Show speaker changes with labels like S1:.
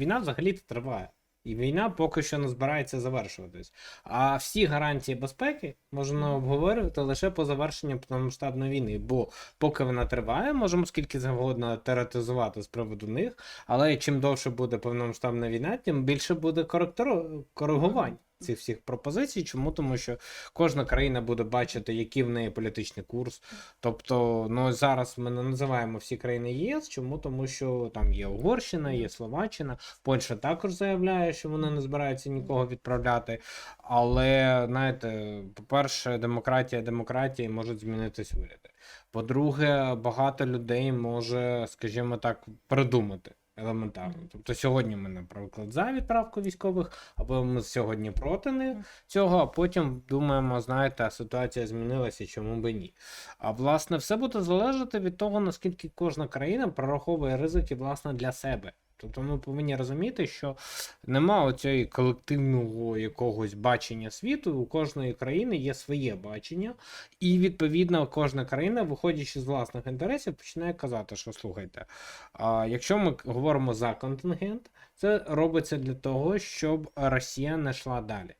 S1: війна взагалі триває. І війна поки що не збирається завершуватись. А всі гарантії безпеки можна обговорювати лише по завершенню повномасштабної війни. Бо поки вона триває, можемо скільки завгодно теоретизувати з приводу них, але чим довше буде повномасштабна війна, тим більше буде коригувань цих всіх пропозицій. Чому? Тому що кожна країна буде бачити, який в неї політичний курс. Тобто, ну зараз ми не називаємо всі країни ЄС. Чому? Тому що там є Угорщина, є Словаччина, Польща також заявляє, що вони не збираються нікого відправляти. Але знаєте, по-перше, демократія, демократія можуть змінитись уряди. По-друге, багато людей може, скажімо так, придумати. Елементарно. Тобто сьогодні ми, наприклад, за відправку військових, або ми сьогодні проти них цього, а потім думаємо, знаєте, ситуація змінилася, чому би ні. А власне, все буде залежати від того, наскільки кожна країна прораховує ризики власне для себе. Тобто ми повинні розуміти, що нема оцього колективного якогось бачення світу. У кожної країни є своє бачення, і відповідно кожна країна, виходячи з власних інтересів, починає казати, що слухайте, а якщо ми говоримо за контингент, це робиться для того, щоб Росія не йшла далі.